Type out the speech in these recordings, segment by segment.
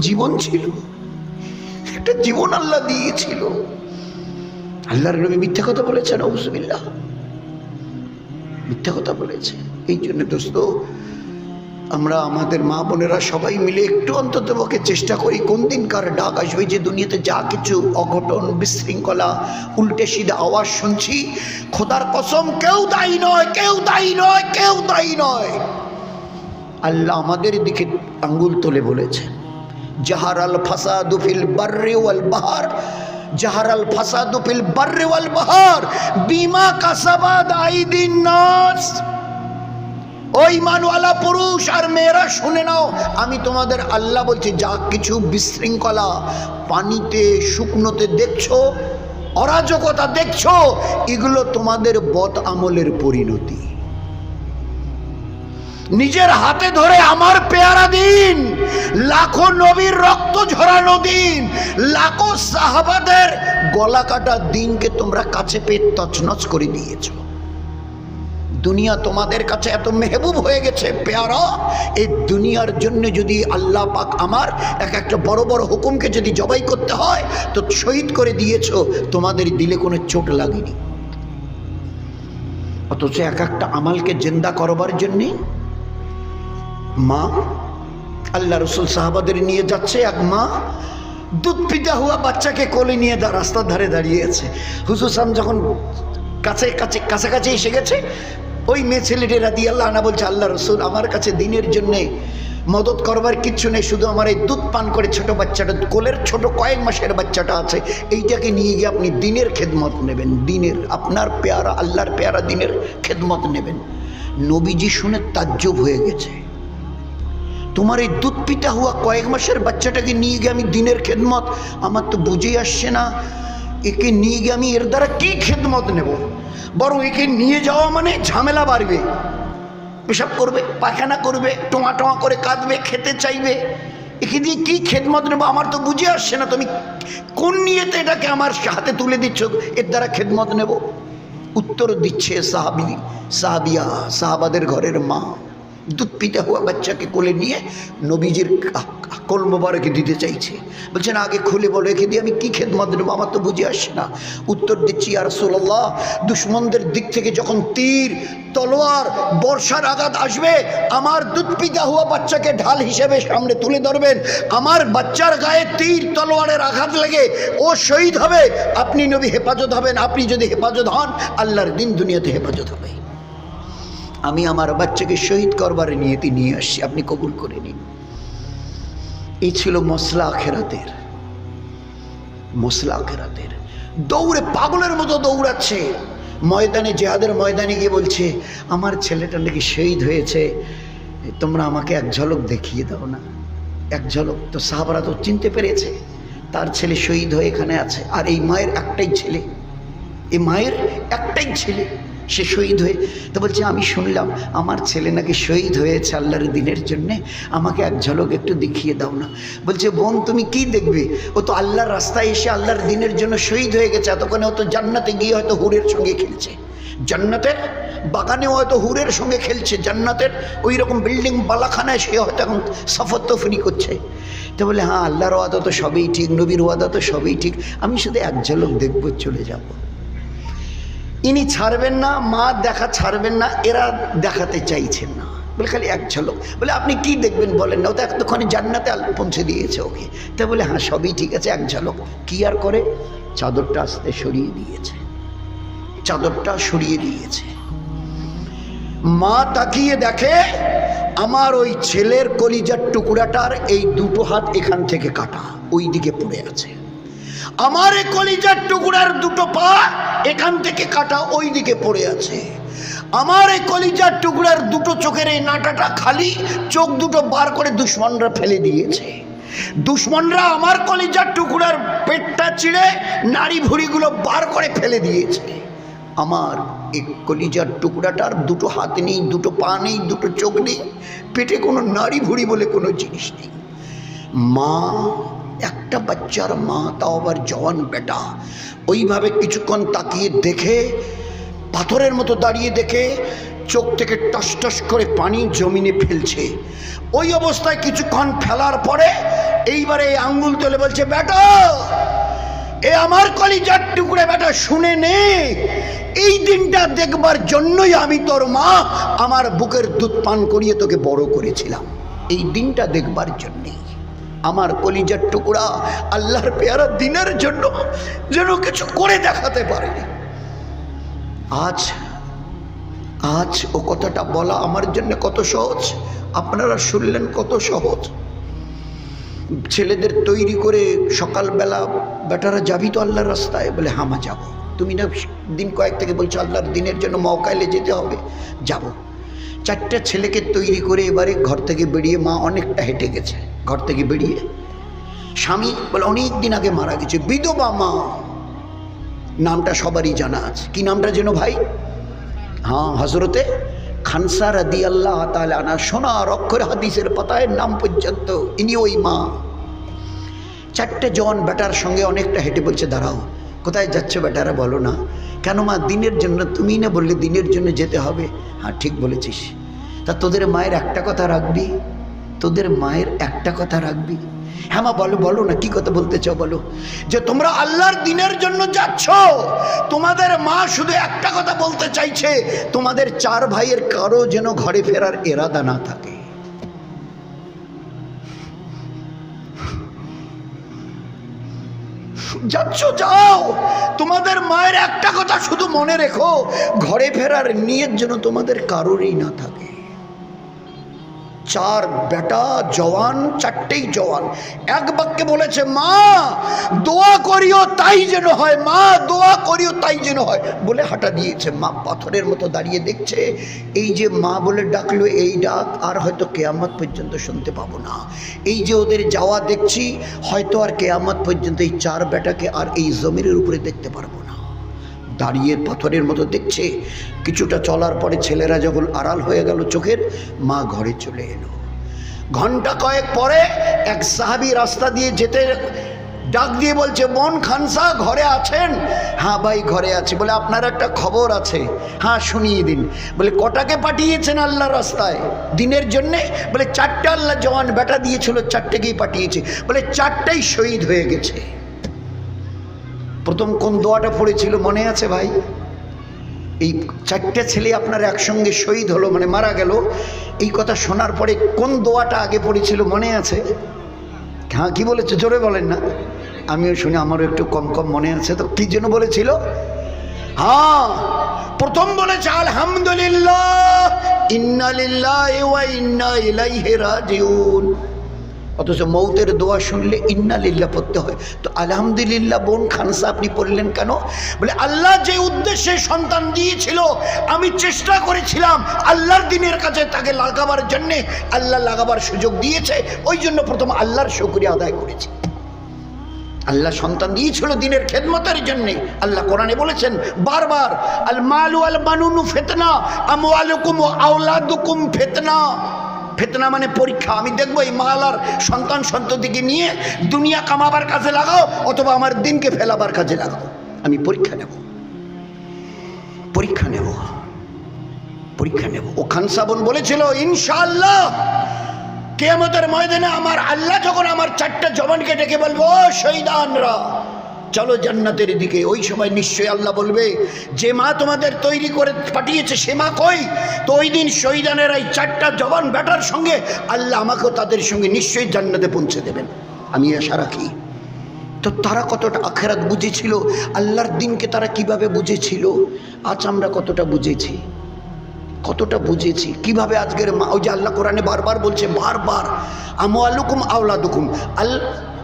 জীবন ছিল। একটা জীবন আল্লাহ দিয়েছিল। আল্লাহর নবী মিথ্যা কথা বলেছেন অবসবিল্লাহ মিথ্যা কথা বলেছে। এই জন্য দোস্ত, আমরা আমাদের মা বোনেরা সবাই মিলে একটু অন্তত পক্ষে চেষ্টা করি, কোন দিন কার ডাক আসবে যে দুনিয়াতে যা কিছু অঘটন, বিশৃঙ্খলা, উল্টে সিধা আওয়াজ শুনছি, খোদার কসম, কেউ দায়ী নয়, কেউ দায়ী নয়, কেউ দায়ী নয়। আল্লাহ আমাদের দিকে আঙ্গুল তোলে বলেছেন। জাহার আল ফাসাদু ফিল বাররে ওয়াল বাহার। জাহার আল ফাসাদু ফিল বাররে ওয়াল বাহার। বিমা কাসাবাদ আইদিন নাস। ওই মানওয়ালা পুরুষ, আর মেয়েরা শুনে নাও, আমি তোমাদের আল্লাহ বলছি, যা কিছু বিশৃঙ্খলা পানিতে, শুকনোতে দেখছ, অরাজকতা দেখছ, এগুলো তোমাদের বদ আমলের পরিণতি। নিজের হাতে ধরে আমার পেয়ারা দিন। লাখো নবীর রক্ত ঝরানো দিন। লাখো সাহাবাদের গলা কাটা দিনকে তোমরা কাছে পেয়ে তছনছ করে দিয়েছ। দুনিয়া তোমাদের কাছে এত মেহবুব হয়ে গেছে, পেয়ারা। এই দুনিয়ার জন্য যদি আল্লাহ পাক আমার এক একটা বড় বড় হুকুমকে যদি জবাই করতে হয়, তো শহীদ করে দিয়েছ, তোমাদের দিলে কোনো চোট লাগেনি। অথচ এক একটা আমালকে জেন্দা করবার জন্যে মা, আল্লাহ রসুল সাহাবাদের নিয়ে যাচ্ছে এক মা, দুধ পিতা হওয়া বাচ্চাকে কোলে নিয়ে রাস্তার ধারে দাঁড়িয়েছে। হুজুর সাম যখন কাছে কাছে কাছাকাছি এসে গেছে, ওই মেয়ে ছেলেটেরা দিয়ে আল্লাহ আনা বলছে, আল্লাহ রসুল, আমার কাছে দিনের জন্যে মদত করবার কিচ্ছু নেই, শুধু আমার এই দুধ পান করে ছোট বাচ্চাটা, কোলের ছোট কয়েক মাসের বাচ্চাটা আছে, এইটাকে নিয়ে গিয়ে আপনি দিনের খেদমত নেবেন, দিনের, আপনার পেয়ারা, আল্লাহর পেয়ারা দিনের খেদমত নেবেন। নবীজি শুনে তাজ্জব হয়ে গেছে। তোমার এই দুধ পিতা হওয়া কয়েক মাসের বাচ্চাটাকে নিয়ে গিয়ে আমি দিনের খেদমত? আমার তো বুঝেই আসছে না। একে নিয়ে গিয়ে আমি এর দ্বারা কি খেদমত নেব? বরং একে নিয়ে যাওয়া মানে ঝামেলা বাড়বে। পেশাব করবে, পায়খানা করবে টোমা টোমা করে কাঁদবে, খেতে চাইবে। একে দিয়ে কি খেদমত নেব আমার তো বুঝে আসছে না। তুমি কোন নিয়েতে এটাকে আমার হাতে তুলে দিচ্ছ? এর দ্বারা খেদমত নেব? উত্তর দিচ্ছে সাহাবি, সাহাবিয়া, সাহাবাদের ঘরের মা। দুধ পিতা হওয়া বাচ্চাকে কোলে নিয়ে নবীজির কোল মোবারকে দিতে চাইছে। বলছেন, আগে খুলে বলো রেখে দিয়ে আমি কি খেদমত নেব? আমার তো বুঝে আসছে না। উত্তর দিচ্ছি আর সোল্লাহ দুশ্মনদের দিক থেকে যখন তীর, তলোয়ার, বর্ষার আঘাত আসবে, আমার দুধ পিতা হওয়া বাচ্চাকে ঢাল হিসেবে সামনে তুলে ধরবেন। আমার বাচ্চার গায়ে তীর, তলোয়ারের আঘাত লেগে ও শহীদ হবে। আপনি নবী হেফাজত হবেন, আপনি যদি হেফাজত হন, আল্লাহর দিন দুনিয়াতে হেফাজত হবে। আমি আমার বাচ্চাকে শহীদ করবার নিয়তি নিয়ে আসছি। আপনি কবুল করে নিন। এই ছিল মশলা আখেরাতের। মশলা আখেরাতের। দৌড়ে পাগলের মতো দৌড়াচ্ছে। ময়দানে জেহাদের ময়দানে গিয়ে বলছে, আমার ছেলেটা নাকি শহীদ হয়েছে। তোমরা আমাকে এক ঝলক দেখিয়ে দাও না। এক ঝলক। তো সাহাবারা তো চিনতে পেরেছে, তার ছেলে শহীদ হয়ে এখানে আছে। আর এই মায়ের একটাই ছেলে। এই মায়ের একটাই ছেলে। সে শহীদ হয়ে, তো বলছে, আমি শুনলাম আমার ছেলে নাকি শহীদ হয়েছে আল্লাহর দিনের জন্যে, আমাকে এক ঝলক একটু দেখিয়ে দাও না। বলছে, বোন, তুমি কি দেখবে? ও তো আল্লাহর রাস্তায় এসে আল্লাহর দিনের জন্য শহীদ হয়ে গেছে, এতক্ষণে ও তো জান্নাতে গিয়ে হয়তো হুরের সঙ্গে খেলছে। জান্নাতের বাগানেও হয়তো হুরের সঙ্গে খেলছে, জান্নাতের ওই রকম বিল্ডিং বালাখানায় সে হয়তো এখন সফর তফরি করছে। তো বলে হ্যাঁ আল্লাহর ওয়াদা তো সবই ঠিক, নবীর ওয়াদা তো সবই ঠিক, আমি শুধু এক ঝলক দেখব, চলে যাব। ইনি ছাড়বেন না, মা দেখা ছাড়বেন না, এরা দেখাতে চাইছেন না। বলে খালি এক ঝলক, বলে, আপনি কি দেখবেন বলেন না, ও তো এতক্ষণে জান্নাতে পৌঁছে দিয়েছে ওকে। তা বলে হ্যাঁ সবই ঠিক আছে, এক ঝলক। কি আর করে? চাদরটা আস্তে সরিয়ে দিয়েছে। চাদরটা সরিয়ে দিয়েছে। মা তাকিয়ে দেখে, আমার ওই ছেলের কলিজার টুকরাটার এই দুটো হাত এখান থেকে কাটা ওই দিকে পড়ে আছে। আমার এই কলিজার টুকরার দুটো পা এখান থেকে কাটা ওই দিকে পড়ে আছে। আমার এই কলিজার টুকরার দুটো চোখের এই নাটাটা খালি চোখ দুটো বার করে দুশ্মনরা ফেলে দিয়েছে। দুশ্মনরা আমার কলিজার টুকরার পেটটা চিড়ে নাড়ি ভুড়িগুলো বার করে ফেলে দিয়েছে। আমার এই কলিজার টুকরাটার দুটো হাত নেই, দুটো পা নেই, দুটো চোখ নেই, পেটে কোনো নাড়ি ভুড়ি বলে কোনো জিনিস নেই। মা, একটা বাচ্চার মা, তাও আবার জওয়ান বেটা। ওইভাবে কিছুক্ষণ তাকিয়ে দেখে, পাথরের মতো দাঁড়িয়ে দেখে, চোখ থেকে টস টস করে পানি জমিনে ফেলছে। ওই অবস্থায় কিছুক্ষণ ফেলার পরে এইবারে এই আঙ্গুল তুলে বলছে বেটা এ আমার কলিজার টুকরে বেটা শুনে নে। এই দিনটা দেখবার জন্যই আমি তোর মা আমার বুকের দুধ পান করিয়ে তোকে বড় করেছিলাম। এই দিনটা দেখবার জন্যেই। আমার কলিজার টুকরা আল্লাহর পেয়ারা দিনের জন্য যেন কিছু করে দেখাতে পারে। আজ আজ ও কথাটা বলা আমার জন্য কত সহজ, আপনারা শুনলেন কত সহজ। ছেলেদের তৈরি করে সকালবেলা বেটারা, যাবি তো আল্লাহর রাস্তায়? বলে হামা যাব। তুমি না দিন কয়েক থেকে বলছো, আল্লাহর দিনের জন্য মকাইলে যেতে হবে? যাব। চারটা ছেলেকে তৈরি করে এবারে ঘর থেকে বেরিয়ে মা অনেকটা হেঁটে গেছে। ঘর থেকে বেরিয়ে স্বামী বলে অনেক দিন আগে মারা গেছে, বিধবা মা। নামটা সবারই জানা আছে। কি নামটা যেন ভাই? হ্যাঁ হজরতে খানসা রাদি আল্লাহ তাহলে আনা সোনার অক্ষর হাদিসের পাতায় নাম পর্যন্ত ইনি ওই মা। চারটে জন বেটার সঙ্গে অনেকটা হেঁটে বলছে, দাঁড়াও, কোথায় যাচ্ছে বেটারা, বলো না। কেন মা, দিনের জন্য তুমি না বললে দিনের জন্য যেতে হবে? হ্যাঁ ঠিক বলেছিস। তা তোদের মায়ের একটা কথা রাখবি তোদের মায়ের একটা কথা রাখবি। হ্যাঁ বলো বলো না, কি কথা বলতে চাও বলো? যে তোমরা আল্লাহর দিনের জন্য যাচ্ছ, তোমাদের মা শুধু একটা কথা বলতে চাইছে, তোমাদের চার ভাইয়ের কারও যেন ঘরে ফেরার এরাদা না থাকে। যাচ্ছ, যাও। তোমাদের মায়ের একটা কথা শুধু মনে রেখো, ঘরে ফেরার নিয়ের জন্য তোমাদের কারোরই না থাকে। চার বেটা জওয়ান, চারটেই জওয়ান। এক বাক্যে বলেছে, মা, দোয়া করিও তাই যেন হয়, মা, দোয়া করিও তাই যেন হয়। বলে হাঁটা দিয়েছে। মা পাথরের মতো দাঁড়িয়ে দেখছে, এই যে মা বলে ডাকলো, এই ডাক আর হয়তো কেয়ামত পর্যন্ত শুনতে পাবো না। এই যে ওদের যাওয়া দেখছি, হয়তো আর কেয়ামত পর্যন্ত এই চার বেটাকে আর এই জমিনের উপরে দেখতে পারব না। দাঁড়িয়ে পাথরের মতো দেখছে। কিছুটা চলার পরে ছেলেরা যখন আড়াল হয়ে গেল চোখের, মা ঘরে চলে এলো। ঘণ্টা কয়েক পরে এক সাহাবি রাস্তা দিয়ে যেতে ডাক দিয়ে বলছে মন খানসা ঘরে আছেন? হ্যাঁ ভাই, ঘরে আছে। বলে, আপনার একটা খবর আছে। হ্যাঁ শুনিয়ে দিন। বলে, কটাকে পাঠিয়েছেন আল্লাহ রাস্তায়? দিনের জন্যে? বলে, চারটে আল্লাহ জওয়ান বেটা দিয়েছিল, চারটেকেই পাঠিয়েছে। বলে, চারটাই শহীদ হয়ে গেছে। প্রথম কোন দোয়াটা পড়েছিল মনে আছে ভাই? এই চারটে ছেলে আপনার একসঙ্গে শহীদ হলো মানে মারা গেল, এই কথা শোনার পরে কোন দোয়াটা আগে পড়েছিল মনে আছে? হ্যাঁ কি বলেছে? জোরে বলেন না। আমিও শুনি, আমারও একটু কম কম মনে আছে, তো কি যেন বলেছিল? হ্যাঁ প্রথম বলেছে, আলহামদুলিল্লাহ ইন্নালিল্লাহি ইন্না ইলাইহি রাজিউন। অথচ মৌতের দোয়া শুনলে ইন্নালিল্লাহ পড়তে হয়। তো আলহামদুলিল্লাহ বোন খানসা আপনি পড়লেন কেন? বলে, আল্লাহ যে উদ্দেশ্যে সন্তান দিয়েছিল, আমি চেষ্টা করেছিলাম আল্লাহর দিনের কাছে তাকে লাগাবার জন্যে, আল্লাহ লাগাবার সুযোগ দিয়েছে, ওই জন্য প্রথম আল্লাহর শুক্রিয়া আদায় করেছি। আল্লাহ সন্তান দিয়েছিল দিনের খেদমতের জন্য, আল্লাহ কোরআনে বলেছেন, বারবার আল মালু আল বানুনু ফেতনা আওলাদুকুম ফেতনা। ফেতনা মানে পরীক্ষা। আমি দেখব এই মালার সন্তান সন্ততিকে নিয়ে দুনিয়া কামাবার কাজে লাগাও, অথবা আমার দিনকে ফেলাবার কাজে লাগাও। আমি পরীক্ষা নেব। পরীক্ষা নেব। পরীক্ষা নেব। ও খান সাবন বলেছিল, ইনশাআল্লাহ, কেয়ামতের ময়দানে আমার আল্লাহ যখন আমার চারটা জবানকে ডেকে বলব, "ও শহীদানরা চলো জান্নাতের দিকে। ওই সময় নিশ্চয়ই আল্লাহ বলবে, যে মা তোমাদের তৈরি করে পাঠিয়েছে, সে মা কই? তো ওই দিন শহীদানের এই চারটা জবান ব্যাটার সঙ্গে আল্লাহ আমাকেও তাদের সঙ্গে নিশ্চয়ই জান্নাতে পৌঁছে দেবেন। আমি আশা রাখি। তো তারা কতটা আখেরাত বুঝেছিল, আল্লাহর দিনকে তারা কীভাবে বুঝেছিল? আজ আমরা কতটা বুঝেছি? কতটা বুঝেছি? কীভাবে আজকের মা ওই যে আল্লাহ কোরআনে বারবার বলছে, বারবার আমো আলুকুম আওলাদুকুম। আল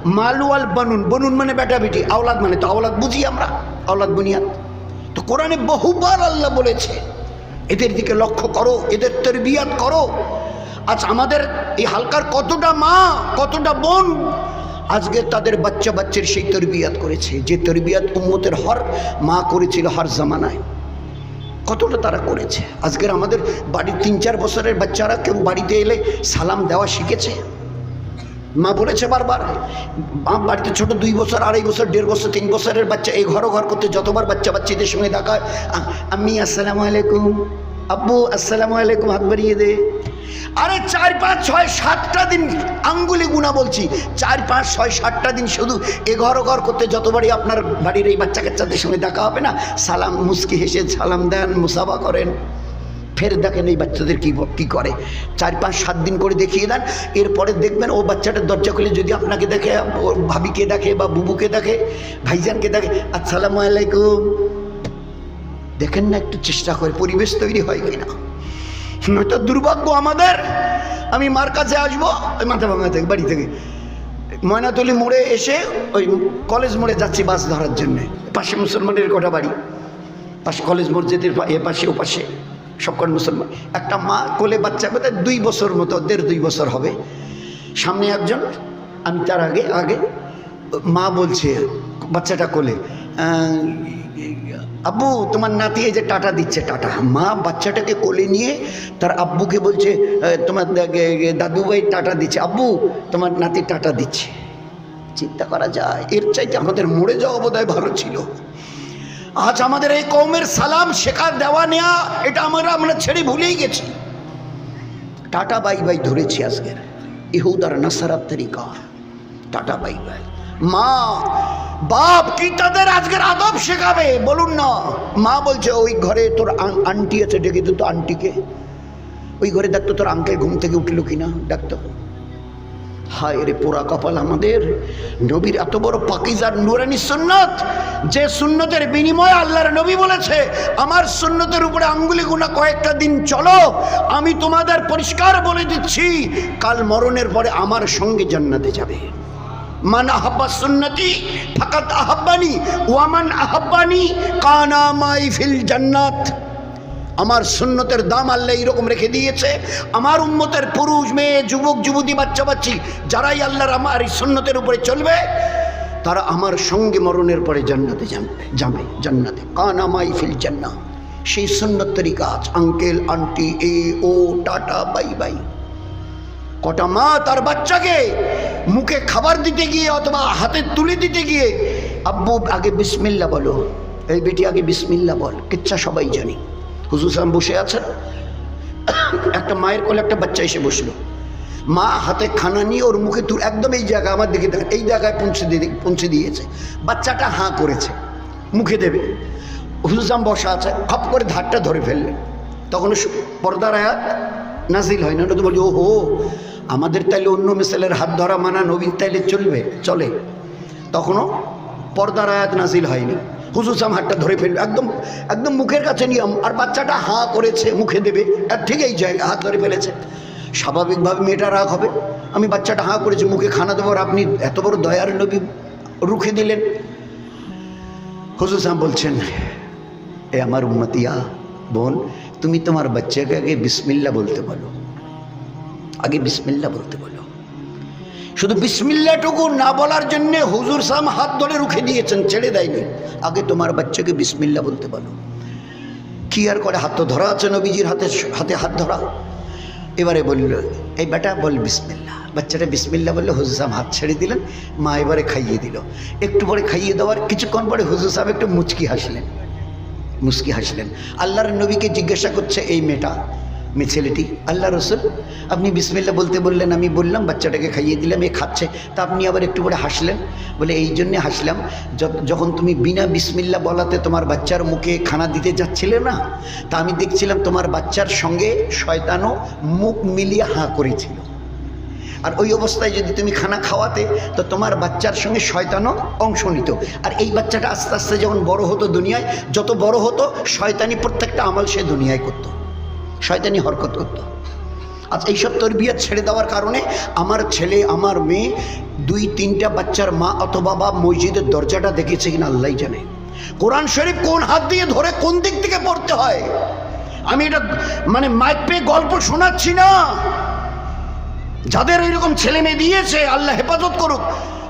মালু আল বানুন, বনুন মানে বেটা বেটি, আওলাদ মানে তো আওলাদ বুঝি আমরা, আওলাদ বুনিয়াদ। তো কোরআনে বহুবার আল্লাহ বলেছে, এদের দিকে লক্ষ্য করো, এদের তরবিয়াত করো। আজ আমাদের এই হালকার কতটা মা, কতটা বোন, আজকে তাদের বাচ্চা বাচ্চার সেই তরবিয়াত করেছে। যে তরবিয়াত উম্মতের হর মা করেছিল হর জামানায়। কতটা তারা করেছে? আজকের আমাদের বাড়ির তিন চার বছরের বাচ্চারা কেউ বাড়িতে এলে সালাম দেওয়া শিখেছে? মা বলেছে বারবার মা বাড়িতে ছোট দুই বছর আড়াই বছর দেড় বছর তিন বছরের বাচ্চা এই ঘর ঘর করতে যতবার বাচ্চা বাচ্চাদের সঙ্গে দেখা হয়, আ- আসসালামু আলাইকুম আব্বু আসসালামু আলাইকুম হাত বাড়িয়ে দে। আরে চার পাঁচ ছয় সাতটা দিন আঙ্গুলি গুণা বলছি চার পাঁচ ছয় সাতটা দিন শুধু এ ঘর ঘর করতে যতবারই আপনার বাড়ির এই বাচ্চা কাচ্চাদের সঙ্গে দেখা হবে না সালাম মুস্কি হেসে সালাম দেন মুসাফা করেন। ফের দেখেন এই বাচ্চাদের কী কী করে। চার, পাঁচ, সাত দিন করে দেখিয়ে দেন, এরপরে দেখবেন ও বাচ্চাটার দরজা খুলে যদি আপনাকে দেখে ওর ভাবিকে দেখে বা বুবুকে দেখে, ভাইজানকে দেখে, আসসালামু আলাইকুম। দেখেন না একটু চেষ্টা করে, পরিবেশ তৈরি হয় কিনা। নয়তো দুর্ভাগ্য আমাদের। আমি মার কাছে আসব, ওই মাথা ভাঙা থেকে, বাড়ি থেকে। ময়নাতলি মোড়ে এসে ওই কলেজ মোড়ে যাচ্ছি বাস ধরার জন্যে। পাশে মুসলমানের কটা বাড়ি। পাশে কলেজ মসজিদের এ পাশে, ও পাশে। সবকট মুসলমান। একটা মা কোলে বাচ্চা বোধহয় দুই বছর মতো, দেড় দুই বছর হবে। সামনে একজন, আমি তার আগে আগে, মা বলছে, বাচ্চাটা কোলে আব্বু, তোমার নাতি এই যে টাটা দিচ্ছে, টাটা। মা বাচ্চাটাকে কোলে নিয়ে তার আব্বুকে বলছে তোমার দা- গে- গে- দাদু ভাই টাটা দিচ্ছে। আব্বু, তোমার নাতি টাটা দিচ্ছে। চিন্তা করা যায়। এর চাইতে আমাদের মরে যাওয়া বোধহয় ভালো ছিল। আজ আমাদের এই কৌমের সালাম, শেখার দেওয়া নেওয়া এটা আমরা আমরা ছেড়ে ভুলেই গেছি। টাটা, বাই বাই ধরেছি আজকের। ইহুদার নাসারাত তরিকা টাটা, বাই বাই। মা, বাপ কি তাদের আজকের আদব শেখাবে? বলুন না। মা বলছে, ওই ঘরে তোর আন্টি আছে, ডেকে তো আন্টিকে। ওই ঘরে দেখতো তোর আঙ্কেল ঘুম থেকে উঠল কিনা। ডাকতো হায় রে পোড়া কপাল আমাদের। নবীর এত বড় পাকিজার নুরানি সুন্নত, যে সুন্নতের বিনিময়ে আল্লাহর নবী বলেছে, আমার সুন্নতের উপরে আঙ্গুলি গুণা কয়েকটা দিন চলো, আমি তোমাদের পরিষ্কার বলে দিচ্ছি, কাল মরণের পরে আমার সঙ্গে জান্নাতে যাবে। মান আহাব্বা সুন্নতি, ফাকাত আহাব্বানি ওয়ামান আহাব্বানি, কানা মাই ফিল জান্নাত। আমার সুন্নতের দাম আল্লাহ এইরকম রেখে দিয়েছে। আমার উম্মতের পুরুষ, মেয়ে, যুবক, যুবতী বাচ্চা বাচ্চি যারাই আল্লাহর আমার এই সুন্নতের উপরে চলবে, তারা আমার সঙ্গে মরণের পরে জান্নাতে যাবে, জান্নাতে। কানা মাই ফিল জান্নাত সেই সুন্নত তরিকা আছে আঙ্কেল আন্টি এ, ও, টাটা, বাই বাই। কটা মা তার বাচ্চাকে মুখে খাবার দিতে গিয়ে অথবা হাতে তুলে দিতে গিয়ে, আব্বু, আগে বিসমিল্লা বলো। এই বেটি, আগে বিসমিল্লা বল। কিচ্ছা সবাই জানি। হুজুর সাহেব বসে আছেন। একটা মায়ের কোলে একটা বাচ্চা এসে বসল। মা হাতে খানা নিয়ে ওর মুখে তুল একদম এই জায়গা আমার দিকে দেখ এই জায়গায় পৌঁছে দিয়ে পৌঁছে দিয়েছে। বাচ্চাটা হাঁ করেছে। মুখে দেবে। হুজুর সাহেব বসা আছে। খপ করে ধারটা ধরে ফেললেন। তখন পর্দার আয়াত নাজিল হয় না। তো বলি ও হো আমাদের তাইলে অন্য মিসালের হাত ধরা মানা নবীন তাইলে চলবে। চলে। তখনও পর্দার আয়াত নাজিল হয়নি। হুজুর সাম হাতটা ধরে ফেলবে। একদম একদম মুখের কাছে নিয়ম। আর বাচ্চাটা হাঁ করেছে, মুখে দেবে। আর ঠিক এই জায়গায় হাত ধরে ফেলেছে। স্বাভাবিকভাবে মেয়েটা রাগ হবে। আমি বাচ্চাটা হাঁ করেছি, মুখে খানা দেবো। আর আপনি এত বড় দয়ার নবী রুখে দিলেন। হুজুর বলছেন, এ আমার উম্মতিয়া, বোন, তুমি তোমার বাচ্চাকে আগে বিসমিল্লা বলতে বলো। আগে বিসমিল্লা বলতে বলো। শুধু বিসমিল্লাটুকু না বলার জন্য হুজুর সাম হাত ধরে রুখে দিয়েছেন, ছেড়ে দেয়নি। আগে তোমার বাচ্চাকে বিসমিল্লা বলতে বলো। কি আর করে হাত তো ধরা আছে নবীজির হাতে হাতে হাত ধরা? এবারে বলল, এই বেটা, বল বিসমিল্লা। বাচ্চাটা বিসমিল্লা বললে, হুজুর সাহেব হাত ছেড়ে দিলেন, মা এবারে খাইয়ে দিল। একটু পরে খাইয়ে দেওয়ার কিছুক্ষণ পরে হুজুর সাহেব একটু মুচকি হাসলেন। মুচকি হাসলেন। আল্লাহর নবীকে জিজ্ঞাসা করছে, এই মেয়েটা মেয়ে ছেলেটি আল্লাহ রসুল, আপনি বিসমিল্লা বলতে বললেন, আমি বললাম, বাচ্চাটাকে খাইয়ে দিলাম, এ খাচ্ছে। তা আপনি আবার একটু করে হাসলেন। বলে, এই জন্যে হাসলাম যখন তুমি বিনা বিসমিল্লা বলাতে তোমার বাচ্চার মুখে খানা দিতে যাচ্ছিলে না, তা আমি দেখছিলাম তোমার বাচ্চার সঙ্গে শয়তানও মুখ মিলিয়ে হাঁ করেছিল। আর ওই অবস্থায় যদি তুমি খানা খাওয়াতে, তো তোমার বাচ্চার সঙ্গে শয়তানও অংশ নিত। আর এই বাচ্চাটা আস্তে আস্তে যখন বড় হতো দুনিয়ায়, যত বড় হতো, শয়তানি প্রত্যেকটা আমল সে দুনিয়ায় করত। শয়তানি হরকত করত। আজ এইসব তরবিয়ত ছেড়ে দেওয়ার কারণে আমার ছেলে, আমার মেয়ে, দুই, তিনটা বাচ্চার মা অথবা বা মসজিদের দরজাটা দেখেছে কিনা আল্লাহ জানে। কোরআন শরীফ কোন হাত দিয়ে ধরে কোন দিক থেকে পড়তে হয়? আমি এটা মানে মাইক পেয়ে গল্প শোনাচ্ছি না। যাদের এইরকম ছেলে মেয়ে দিয়েছে, আল্লাহ হেফাজত করুক।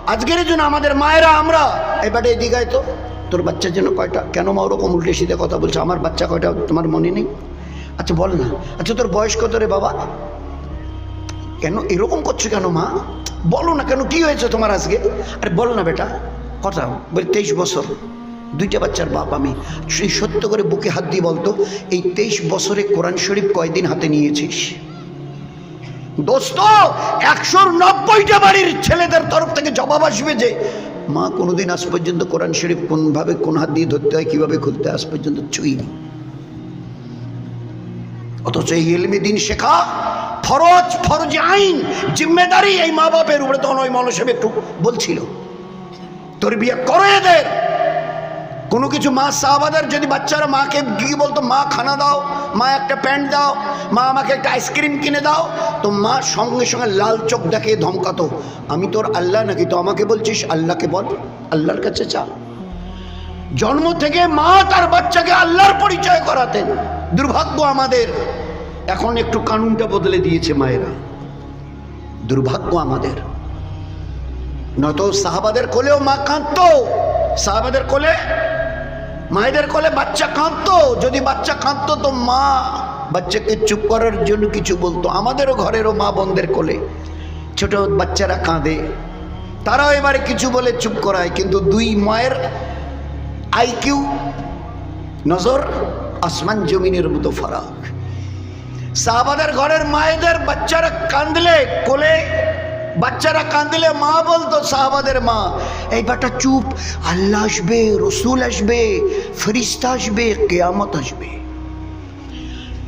আজকের জন্য আমাদের মায়েরা, আমরা এবারে এদিকায় তো। তোর বাচ্চার জন্য কয়টা? কেন মা ওরকম উল্টে সিধে কথা বলছে? আমার বাচ্চা কয়টা? তোমার মনে নেই? আচ্ছা বল না। আচ্ছা তোর বয়স কত রে বাবা? কেন, এরকম করছ কেন মা? বলো না কেন, কি হয়েছে তোমার আজকে? আরে, বল না বেটা। কথা, বলি, তেইশ বছর। দুইটা বাচ্চার বাপ আমি। সেই সত্য করে বুকে হাত দিয়ে বলতো, এই তেইশ বছরে কোরআন শরীফ কয়দিন হাতে নিয়েছিস? দোস্ত একশো নব্বইটা বাড়ির ছেলেদের তরফ থেকে জবাব আসবে যে, মা, কোনোদিন আজ পর্যন্ত কোরআন শরীফ কোনভাবে কোন হাত দিয়ে ধরতে হয়, কীভাবে খুলতে আজ পর্যন্ত ছুঁইনি। অথচ এই এলমে দিন শেখা, ফরজ ফরজ আইন, জিম্মেদারি এই মা বাপের উপরে তখন ওই মৌলসেব একটু বলছিল। তোর বিয়ে করো এদের। কোনো কিছু মা সাহাবাদের যদি বাচ্চারা মাকে গিয়ে বলতো, মা, খানা দাও, মা একটা প্যান্ট দাও, মা আমাকে একটা আইসক্রিম কিনে দাও, তো মা সঙ্গে সঙ্গে লাল চোখ দেখে ধমকাতো, আমি তোর আল্লাহ নাকি? তো আমাকে বলছিস আল্লাহকে বল, আল্লাহর কাছে চা। জন্ম থেকে মা তার বাচ্চাকে আল্লাহর পরিচয় করাতেন। দুর্ভাগ্য আমাদের। এখন একটু কানুনটা বদলে দিয়েছে মায়েরা। দুর্ভাগ্য আমাদের। নয়তো সাহাবাদের কোলেও মা কাঁদতো। সাহাবাদের কোলে, মায়েদের কোলে বাচ্চা কাঁদতো। যদি বাচ্চা কাঁদতো তো মা বাচ্চাকে চুপ করার জন্য কিছু বলতো। আমাদেরও ঘরেরও মা বোনদের কোলে। ছোট বাচ্চারা কাঁদে। তারাও এবারে কিছু বলে চুপ করায়। কিন্তু দুই মায়ের আইকিউ নজর আসমান জমিনের মতো ফারাক। সাহাবাদের ঘরের মায়েদের বাচ্চারা কাঁদলে, কোলে বাচ্চারা কাঁদলে মা বলতো, সাহাবাদের মা, এই বাটা চুপ। আল্লাহ আসবে, রসুল আসবে, ফরিস্তা আসবে, কেয়ামত আসবে।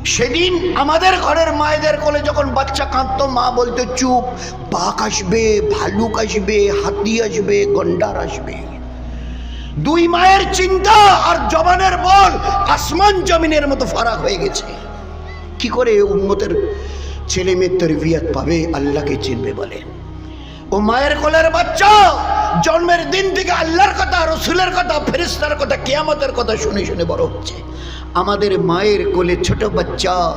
সেদিন আমাদের ঘরের মায়েদের কোলে যখন বাচ্চা কাঁদতো, মা বলতো, চুপ, বাঘ আসবে, ভালুক আসবে, হাতি আসবে, গন্ডার আসবে। দুই মায়ের চিন্তা আর জবানের বল আসমান জমিনের মতো ফারাক হয়ে গেছে। কি করে উন্মতের ছেলে মেয়ের তরবিয়াত পাবে, আল্লাহকে চিনবে বলে। ও মায়ের কোলের বাচ্চা, জন্মের দিন থেকে আল্লাহর কথা, রসুলের কথা ফেরিস্তার কথা, কেয়ামতের কথা শুনে শুনে বড় হচ্ছে। আমাদের মায়ের কোলে ছোট বাচ্চা,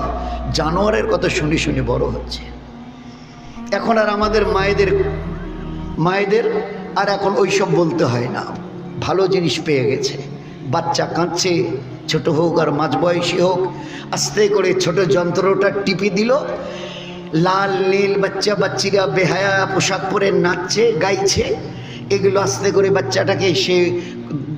জানোয়ারের কথা শুনে শুনে বড় হচ্ছে। এখন আর আমাদের মায়েদের মায়েদের আর এখন ওইসব বলতে হয় না। ভালো জিনিস পেয়ে গেছে। বাচ্চা কাঁদছে, ছোট হোক আর মাঝবয়সী হোক, আস্তে করে ছোট যন্ত্রটা টিপি দিল। লাল, নীল বাচ্চা, বাচ্চিরা বেহায়া পোশাক পরে নাচছে, গাইছে। এগুলো আস্তে করে বাচ্চাটাকে সে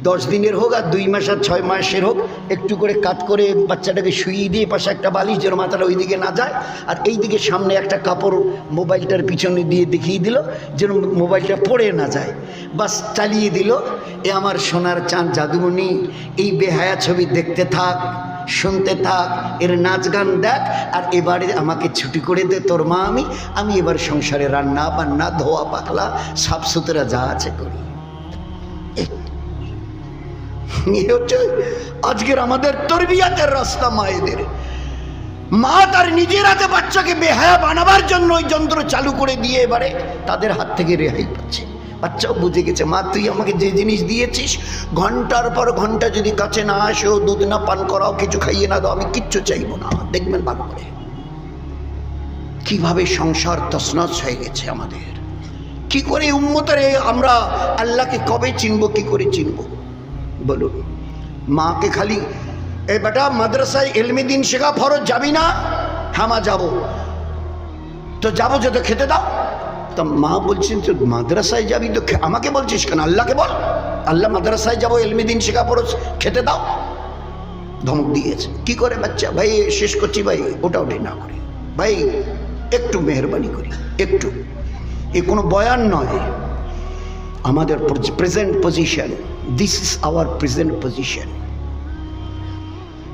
দশ দিনের হোক আর দুই মাস আর ছয় মাসের হোক, একটু করে কাত করে বাচ্চাটাকে শুইয়ে দিয়ে পাশে একটা বালিশ যেন মাথাটা ওইদিকে না যায়, আর এই দিকে সামনে একটা কাপড় মোবাইলটার পিছনে দিয়ে দেখিয়ে দিল যেন মোবাইলটা পড়ে না যায়। বাস চালিয়ে দিল, এ আমার সোনার চাঁদ জাদুমণি, এই বেহায়া ছবি দেখতে থাক, শুনতে থাক, এর নাচ গান দেখ, আর এবারে আমাকে ছুটি করে দে তোর মা আমি আমি এবার সংসারে রান্না বান্না ধোয়া পাকলা সাফ সুতরা যা আছে করি। হচ্ছে আজকের আমাদের তরবিয়াতের রাস্তা মায়েদের। মা তার নিজের হাতে বাচ্চাকে বেহায়া বানাবার জন্য ওই যন্ত্র চালু করে দিয়ে এবারে তাদের হাত থেকে রেহাই পাচ্ছে। বাচ্চাও বুঝে গেছে, মা, তুই আমাকে যে জিনিস দিয়েছিস, ঘণ্টার পর ঘণ্টা যদি কাছে না আসো দুধ না পান করাও, কিছু খাইয়ে না দাও, আমি কিচ্ছু চাইব না। দেখবেন ভালো করে। কীভাবে সংসার তসনস হয়ে গেছে আমাদের। কি করে উন্মতের আমরা আল্লাহকে কবে চিনব, কি করে চিনব? বলুন। মাকে খালি, এ বেটা, মাদ্রাসায় এলমি দিন শেখা, ফরজ যাবি না? হ্যাঁ মা, যাব। তো যাব যে তো খেতে দাও। তা মা বলছেন তো মাদ্রাসায় যাবি তো আমাকে বলছিস কেন? আল্লাহকে বল। আল্লাহ, মাদ্রাসায় যাব, এলমি দিন শেখা, ফরজ খেতে দাও। ধমক দিয়েছে। কি করে বাচ্চা? ভাই, শেষ করছি, ভাই ওটা ওটাই না করে। ভাই, একটু মেহরবানি করি, একটু। এ কোনো বয়ান নয়। আমাদের present position this is our present position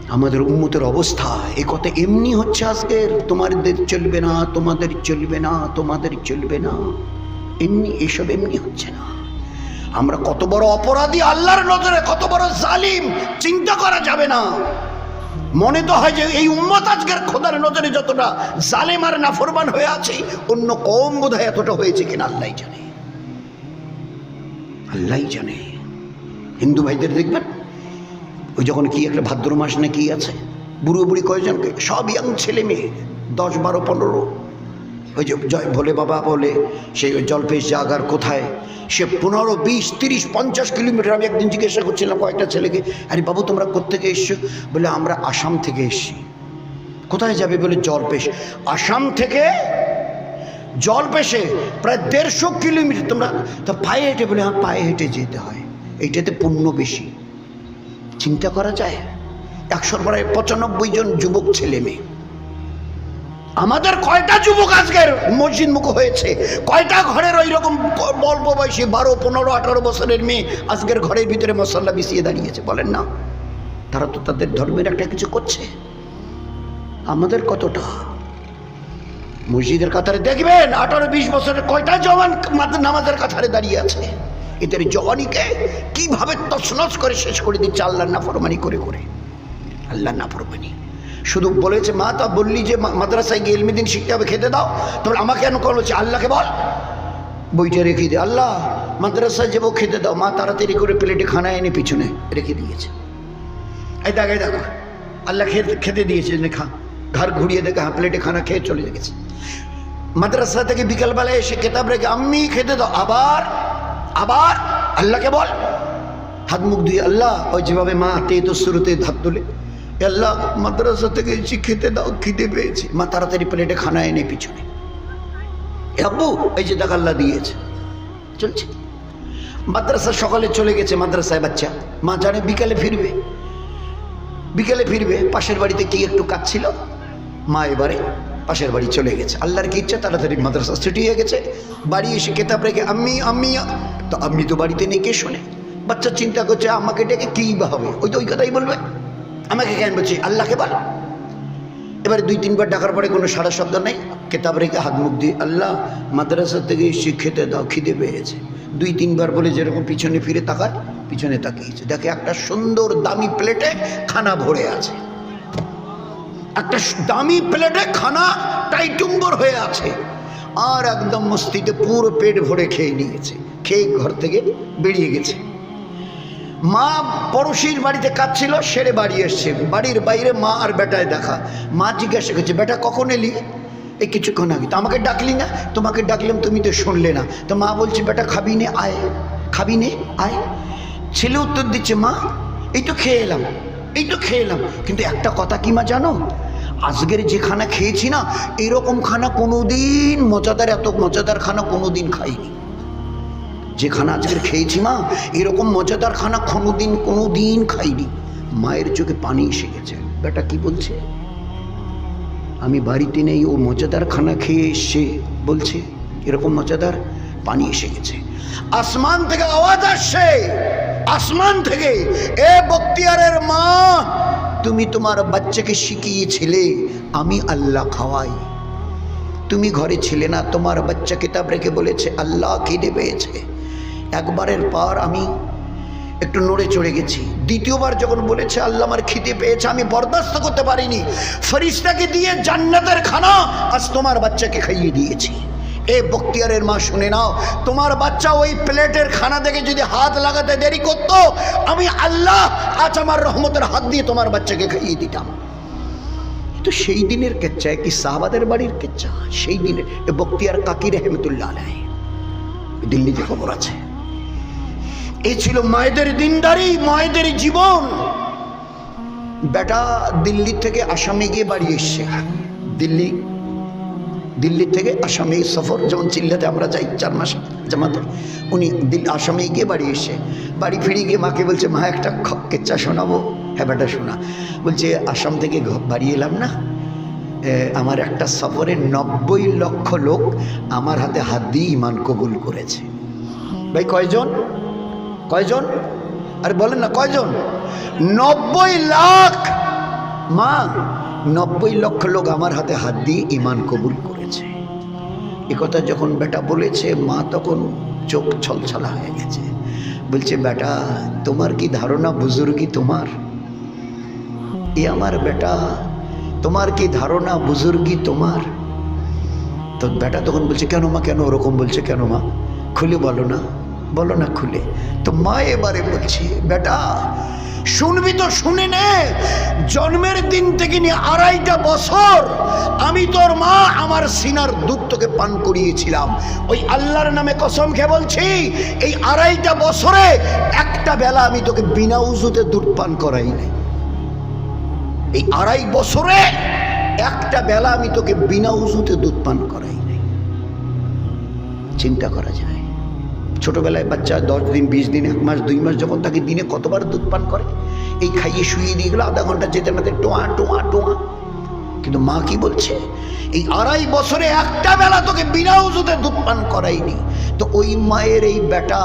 আমাদের উন্মতের অবস্থা এ কথা এমনি হচ্ছে আজকের তোমাদের চলবে না, তোমাদের চলবে না, তোমাদের চলবে না। এমনি, এসব এমনি হচ্ছে না। আমরা কত বড় অপরাধী, আল্লাহর নজরে কত বড় জালিম, চিন্তা করা যাবে না। মনে তো হয় যে এই উম্মত আজকের খোদার নজরে যতটা জালেম আর নাফরমান হয়ে আছে, অন্য কম বোধ এতটা হয়েছে কিনা আল্লাহ জানে। আল্লাহ জানে। হিন্দু ভাইদের দেখবেন? ওই যখন কি একটা ভাদ্র মাস না কি আছে? বুড়ো বুড়ি কয়জনকে? সব ইয়াং ছেলে মেয়ে, দশ, বারো, পনেরো। ওই যে জয় ভোলে বাবা বলে, সেই জলপেশ জাগার কোথায়? সে পনেরো, বিশ, তিরিশ, পঞ্চাশ কিলোমিটার। আমি একদিন জিজ্ঞাসা করছিলাম কয়েকটা ছেলেকে, আরে বাবু, তোমরা কোথেকে এসছো? বলে, আমরা আসাম থেকে এসছি। কোথায় যাবে? বলে, জলপেশ। আসাম থেকে জলপেশে প্রায় দেড়শো কিলোমিটার তোমরা, তা পায়ে হেঁটে, বলে হ্যাঁ পায়ে হেঁটে যেতে হয়। এইটাতে পুণ্য বেশি। চিন্তা করা যায়? একশোর প্রায় পঁচানব্বই জন যুবক ছেলে মেয়ে। আমাদের কয়টা যুবক আজকের মসজিদ মুখ হয়েছে? কয়টা ঘরের ওই রকম অল্প বয়সী বারো, পনেরো, আঠারো বছরের মেয়ে আজকের ঘরের ভিতরে মশলা বিছিয়ে দাঁড়িয়েছে? বলেন না। তারা তো তাদের ধর্মের একটা কিছু করছে। আমাদের কতটা? মসজিদের কাতারে দেখবেন আঠারো, বিশ বছরের কয়টা জওয়ান নামাজের কাতারে দাঁড়িয়ে আছে? এদের জওয়ানিকে কীভাবে তছনছ করে শেষ করে দিচ্ছে আল্লাহর নাফরমানি করে করে? আল্লাহর নাফরমানি। শুধু বলেছে, মা, তা বললি যে মাদ্রাসায় গিয়ে এলমিদিন শিখতে হবে, খেতে দাও। তোমরা আমাকে কেন কল হচ্ছে? আল্লাহকে বল। বইটা রেখে দে। আল্লাহ, মাদ্রাসায় যাব, খেতে দাও। মা তাড়াতাড়ি করে প্লেটে খানা এনে পিছনে রেখে দিয়েছে। এই দেখ, এই দেখো। আল্লাহ খেতে খেতে দিয়েছে খা। ঘর ঘুরিয়ে দেখে হ্যাঁ প্লেটে খানা খেয়ে চলে গেছে। মাদ্রাসা থেকে বিকালবেলায় এসে কেতাব রেখে আমি খেতে দাও। আবার আবার আল্লাহকে বল। হাত মুখ ধুয়ে আল্লাহ, ওই যেভাবে মা তে তো শুরুতে হাত তুলে আল্লাহ, মাদ্রাসা থেকে এসে খেতে দাও, খিদে পেয়েছি। মা তাড়াতাড়ি প্লেটে খানা এনে পিছনে। আব্বু, এই যে দেখ আল্লাহ দিয়েছে। চলছে। মাদ্রাসা সকালে চলে গেছে মাদ্রাসায় বাচ্চা। মা জানে বিকালে ফিরবে। বিকেলে ফিরবে, পাশের বাড়িতে কি একটু কাজ ছিল? মা এবারে পাশের বাড়ি চলে গেছে। আল্লাহর কি ইচ্ছা? তাড়াতাড়ি মাদ্রাসা ছুটি হয়ে গেছে। বাড়ি এসে কেতাব রেখে আমি আম্মি তো আম্মি তো বাড়িতে নেই, কে শোনে? বাচ্চা চিন্তা করছে, আমাকে ডেকে কী বা হবে? ওই তো ওই কথাই বলবে। আমাকে কেন বলছি? আল্লাহকে বল। এবারে দুই, তিনবার ডাকার পরে কোনো সারা শব্দ নেই। কেতাব রেখে হাত মুখ দিয়ে, আল্লাহ, মাদ্রাসা থেকে এসে খেতে দাও, খিদে পেয়েছে। দুই, তিনবার বলে যেরকম পিছনে ফিরে তাকায়, পিছনে তাকিয়েছে। দেখে একটা সুন্দর দামি প্লেটে খানা ভরে আছে। একটা দামি প্লেটে খানা টাইটুম্বর হয়ে আছে। আর একদম মস্তিতে পুরো পেট ভরে খেয়ে নিয়েছে, খেয়ে ঘর থেকে বেরিয়ে গেছে। মা পড়োশির বাড়িতে কাঁদছিল, সেরে বাড়ি এসছে। বাড়ির বাইরে মা আর বেটায় দেখা। মা জিজ্ঞাসা করছে, বেটা, কখন এলি? এই কিছুক্ষণ আগে। তো আমাকে ডাকলি না? তোমাকে ডাকলাম, তুমি তো শুনলে না। তো মা বলছে, বেটা, খাবি নে, আয়। খাবি নে, আয়? ছেলে উত্তর দিচ্ছে, মা, এই তো খেয়ে এলাম, এই তো খেয়ে এলাম। কিন্তু একটা কথা কি মা জানো? আজকের যে খানা খেয়েছি না, এরকম খানা কোনোদিন মজাদার এত মজাদার খানা কোনোদিন খাইনি। যে খানা আজকের খেয়েছি মা, এরকম মজাদার খানা কোনোদিন কোনো দিন খাইনি। মায়ের চোখে পানি এসে গেছে। বেটা কি বলছে? আমি বাড়িতে নেই, ও মজাদার খানা খেয়ে এসছে, বলছে, এরকম মজাদার পানি এসে গেছে। আসমান থেকে আওয়াজ আসছে। আসমান থেকে এ বক্তিয়ারের মা তুমি তোমার বাচ্চাকে শিখিয়েছিলে, আমি আল্লাহ খাওয়াই। তুমি ঘরে ছিলে না, তোমার বাচ্চা কিতাব রেখে বলেছে, আল্লাহ খিদে পেয়েছে। একবারের পর আমি একটু নড়ে চড়ে গেছি। দ্বিতীয়বার যখন বলেছে, আল্লাহ আমার খিদে পেয়েছে, আমি বরদাস্ত করতে পারিনি। ফরিস্তাকে দিয়ে জান্নাতের খানা আজ তোমার বাচ্চাকে খাইয়ে দিয়েছি। এ বক্তিয়ারের মা, শুনে নাও। তোমার বাচ্চা ওই প্লেটের খানা থেকে যদি হাত লাগাতে দেরি করতো, আমি আল্লাহ আজ আমার রহমতের হাত দিয়ে তোমার বাচ্চাকে খাইয়ে দিতাম। তো সেই দিনের কেচ্চা কি সাহাবাদের বাড়ির কেচ্চা সেই দিনের এ বক্তিয়ার কাকি রহমতুল্লাহ আলাই দিল্লিতে খবর আছে। এ ছিল মায়েদের দিনদারি, মায়েদের জীবন। বেটা দিল্লি থেকে আসামে গিয়ে বাড়ি এসছে। দিল্লি দিল্লি থেকে আসামে সফর যেমন চিল্লাতে আমরা যাই চার মাস জামাতে, উনি দিল্লি আসামে গিয়ে বাড়ি এসে, বাড়ি ফিরে গিয়ে মাকে বলছে, মা, একটা কেচ্চা শোনাবো? হ্যাঁ বেটা, শোনা। বলছে, আসাম থেকে বাড়ি এলাম না। আমার একটা সফরে নব্বই লক্ষ লোক আমার হাতে হাত দিয়ে ইমান কবুল করেছে। ভাই, কয়জন? কয়জন? আরে বলেন না, কয়জন? নব্বই লাখ! মা, নব্বই লক্ষ লোক আমার হাতে হাত দিয়ে ইমান কবুল করেছে। এ কথা যখন বেটা বলেছে, মা তখন চোখ ছলছলা হয়ে গেছে। বলছে, বেটা, তোমার কি ধারণা বুজুর্গি তোমার? এ আমার বেটা, তোমার কি ধারণা বুজুর্গি তোমার? তো বেটা তখন বলছে, কেন মা, কেন ওরকম বলছে, কেন মা? খুলে বলো না বলো না খুলে। তো মা এবারে বলছে, বেটা, শুনবি তো শুনে নে, জন্মের দিন থেকে নিয়ে আড়াইটা বছর আমি তোর মা আমার সিনার দুধ তোকে পান করিয়েছিলাম। ওই আল্লাহর নামে কসম খেয়ে বলছি, এই আড়াইটা বছরে একটা বেলা আমি তোকে বিনা উজুতে দুধ পান করাই নাই। এই আড়াই বছরে একটা বেলা আমি তোকে বিনা উজুতে দুধ পান করাই নাই। চিন্তা করা যায়। ছোটবেলায় বাচ্চা দশ দিন, বিশ দিন, এক মাস, দুই মাস যখন তাকে দিনে কতবার দুধ পান করে, এই খাইয়ে শুয়ে দিয়ে গেলো, আধা ঘণ্টা যেতে না টোয়া টোয়া টোয়া। কিন্তু মা কি বলছে? এই আড়াই বছরে একটা বেলা তোকে বিনা ওষুধে দুধ পান করাইনি। তো ওই মায়ের এই বেটা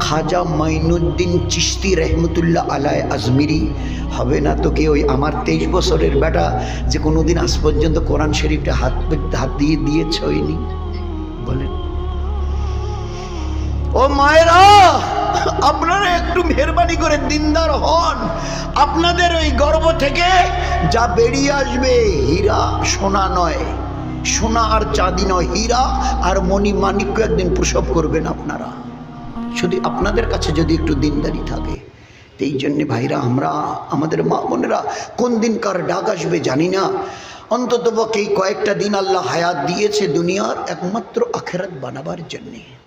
খাজা মাইনুদ্দিন চিস্তি রহমতুল্লাহ আলায় আজমিরি, হবে না তোকে ওই আমার তেইশ বছরের বেটা যে কোনোদিন আজ পর্যন্ত কোরআন শরীফটা হাত হাত দিয়ে দিয়েছ হয়নি? বলেন। ও মায়েরা! আপনারা একটু মেহরবানি করে দিনদার হন। আপনাদের ওই গর্ব থেকে যা বেরিয়ে আসবে, হীরা সোনা নয়। সোনা আর চাঁদি নয়, হীরা আর মণি মানিক্য একদিন প্রসব করবেন আপনারা। শুধু আপনাদের কাছে যদি একটু দিনদারি থাকে এই জন্যে ভাইরা, আমরা, আমাদের মা বোনেরা কোন দিন কার ডাক আসবে জানি না। অন্তত এই কয়েকটা দিন আল্লাহ হায়াত দিয়েছে দুনিয়ার একমাত্র আখেরাত বানাবার জন্যে।